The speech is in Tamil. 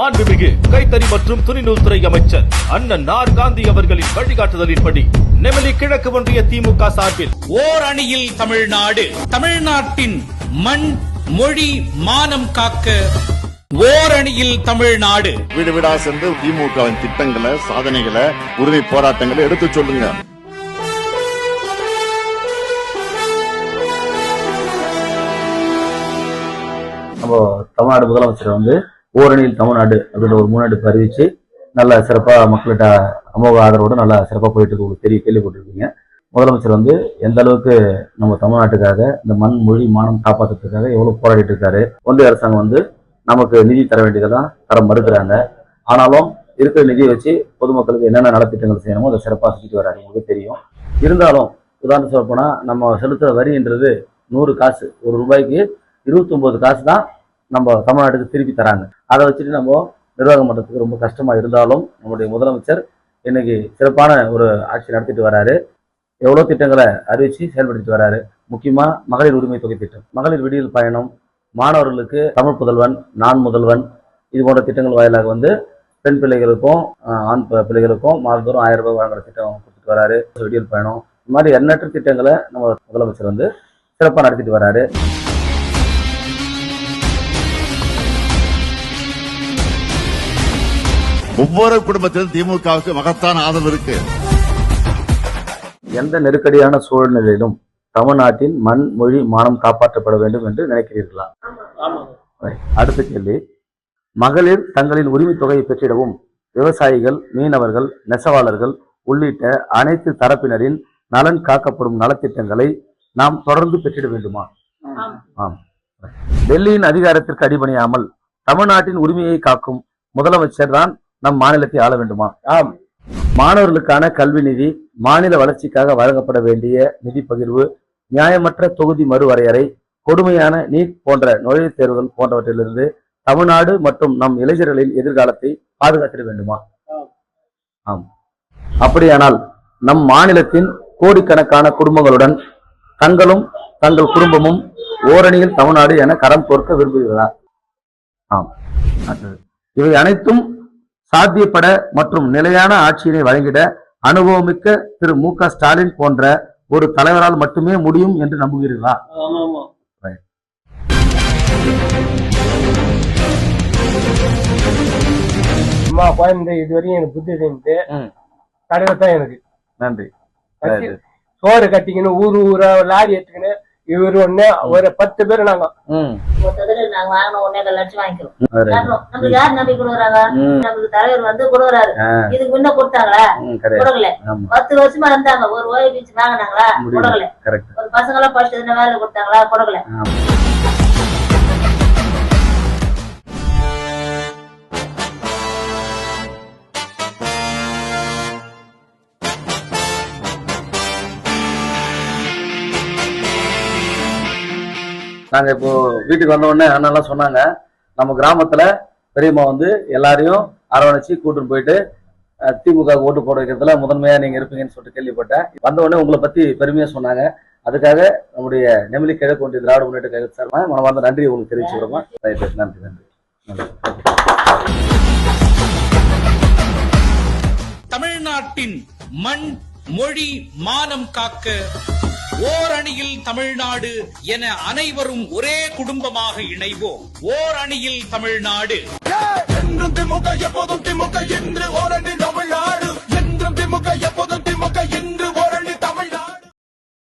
மாண்புமிகு கைத்தறி மற்றும் துணிநூல்துறை அமைச்சர் அண்ணன் நார் காந்தி அவர்களின் வழிகாட்டுதலின்படி நெமலி கிழக்கு ஒன்றிய திமுக சார்பில் ஓர் அணியில் தமிழ்நாடு தமிழ்நாட்டின் மண் மொழி மானம் காக்க ஓர் அணியில் தமிழ்நாடு. வீடு வீடா சென்று திமுகவின் திட்டங்களை சாதனைகளை உரிமை போராட்டங்களை எடுத்து சொல்லுங்க. நம்ம தமிழ்நாடு முதலமைச்சர் வந்து ஓரணியில் தமிழ்நாடு அப்படின்ற ஒரு முன்னெடுப்பு அறிவிச்சு நல்ல சிறப்பாக மக்கள்கிட்ட அமோக ஆதரவோடு நல்லா சிறப்பாக போயிட்டு இருக்கு. உங்களுக்கு தெரிய கேள்விப்பட்டிருக்கீங்க முதலமைச்சர் வந்து எந்த அளவுக்கு நம்ம தமிழ்நாட்டுக்காக இந்த மண் மொழி மானம் காப்பாற்றுறதுக்காக எவ்வளோ போராடிட்டு இருக்காரு? ஒன்றிய அரசாங்கம் வந்து நமக்கு நிதி தர வேண்டியதெல்லாம் தர மறுக்கிறாங்க. ஆனாலும் இருக்கிற நிதியை வச்சு பொதுமக்களுக்கு என்னென்ன நலத்திட்டங்கள் செய்யணுமோ அதை சிறப்பாக செஞ்சுட்டு வராங்க உங்களுக்கு தெரியும். இருந்தாலும் உதாரணம் சொல்ல நம்ம செலுத்துகிற வரின்றது நூறு காசு. ஒரு ரூபாய்க்கு இருபத்தொம்போது காசு தான் நம்ம தமிழ்நாட்டுக்கு திருப்பி தராங்க. அதை வச்சுட்டு நம்ம நிர்வாகம் பண்ணுறதுக்கு ரொம்ப கஷ்டமாக இருந்தாலும் நம்முடைய முதலமைச்சர் இன்னைக்கு சிறப்பான ஒரு ஆட்சி நடத்திட்டு வராரு. எவ்வளோ திட்டங்களை அறிவித்து செயல்படுத்திட்டு வராரு. முக்கியமாக மகளிர் உரிமை தொகை திட்டம். மகளிர் விடியல் பயணம் மாணவர்களுக்கு தமிழ் புதல்வன் நான் முதல்வன் இது போன்ற திட்டங்கள் வாயிலாக வந்து பெண் பிள்ளைகளுக்கும் ஆண் பிள்ளைகளுக்கும் மாதந்தோறும் ஆயிரம் ரூபாய் வழங்குற திட்டம் கொடுத்துட்டு வராரு. விடியல் பயணம். இந்த மாதிரி எண்ணற்ற திட்டங்களை நம்ம முதலமைச்சர் வந்து சிறப்பாக நடத்திட்டு வராரு. ஒவ்வொரு குடும்பத்திலும் திமுகவுக்கு மகத்தான ஆதரவு இருக்கு. எந்த நெருக்கடியான சூழ்நிலையிலும் தமிழ்நாட்டின் மண் மொழி மானம் காப்பாற்றப்பட வேண்டும் என்று நினைக்கிறீர்களா. அடுத்த கேள்வி. மகளிர் தங்களின் உரிமை தொகையை பெற்றிடவும் விவசாயிகள் மீனவர்கள் நெசவாளர்கள் உள்ளிட்ட அனைத்து தரப்பினரின் நலன் காக்கப்படும் நலத்திட்டங்களை நாம் தொடர்ந்து பெற்றிட வேண்டுமா? ஆம். டெல்லியின் அதிகாரத்திற்கு அடிபணியாமல் தமிழ்நாட்டின் உரிமையை காக்கும் முதலமைச்சர் தான் நம் மாநிலத்தை ஆள வேண்டுமா? ஆம். மாணவர்களுக்கான கல்வி நிதி மாநில வளர்ச்சிக்காக வழங்கப்பட வேண்டிய நிதி பகிர்வு நியாயமற்ற தொகுதி மறுவரையறை கொடுமையான நீட் போன்ற நுழைவுத் தேர்வுகள் போன்றவற்றிலிருந்து தமிழ்நாடு மற்றும் நம் இளைஞர்களின் எதிர்காலத்தை பாதுகாத்திட வேண்டுமா? ஆம். அப்படியானால் நம் மாநிலத்தின் கோடிக்கணக்கான குடும்பங்களுடன் தங்களும் தங்கள் குடும்பமும் ஓரணியில் தமிழ்நாடு என கரம் கோர்க்க விரும்புகிறதா? ஆம். இவை அனைத்தும் சாத்தியப்பட மற்றும் நிலையான ஆட்சியினை வழங்கிட அனுபவமிக்க திரு மு க ஸ்டாலின் போன்ற ஒரு தலைவரால் மட்டுமே முடியும் என்று நம்புகிறீர்களா. அம்மா குழந்தை இது வரையும் எனக்கு புத்தி செஞ்சு. கடையில தான் எனக்கு. நன்றி. சோறு கட்டிக்கின்னு ஊரு ஊரா லாரி எடுத்துக்கின்னு இவர் ஒண்ணு ஒரு பத்து பேர் நாங்க. ம். மொத்தத்துல நாங்க வாங்கின ஒன்னே லட்சம் வாங்கிக்கிறோம். நம்மளுக்கு யார் நம்பி கொடுக்குறாங்க ம், நம்மளுக்கு தலைவர் வந்து கொடுக்குறாரு இதுக்கு முன்ன கொடுத்தாங்களா. கொடுக்கல. பத்து வருஷமா இருந்தாங்க. ஒரு ஓய்வு பீச்சு வாங்கினாங்களா. கொடுக்கல. ஒரு பசங்க எல்லாம் படிச்சு எதுனா வேலை கொடுத்தாங்களா? கொடுக்கல. நாங்க இப்போ வீட்டுக்கு வந்த உடனே அண்ணன்லாம் சொன்னாங்க நம்ம கிராமத்துல பெரியம்மா வந்து எல்லாரையும் அரவணைச்சு கூட்டிட்டு போயிட்டு திமுக ஓட்டு போட வைக்கிறதுல முதன்மையா நீங்க இருப்பீங்கன்னு சொல்லிட்டு கேள்விப்பட்டேன். வந்த உடனே உங்களை பத்தி பெருமையா சொன்னாங்க. அதுக்காக நம்முடைய நெமிலி கிழக்கு ஒன்றிய திராவிட முன்னேற்ற கழக சார்பாக மனமார்ந்த நன்றி உங்களுக்கு தெரிவிச்சுக்கிறோமா ரைட் நன்றி நன்றி நன்றி. தமிழ்நாட்டின் மண் மொழி மானம் காக்க ஓர் அணியில் தமிழ்நாடு என அனைவரும் ஒரே குடும்பமாக இணைவோம். ஓர் அணியில் தமிழ்நாடு என்றும்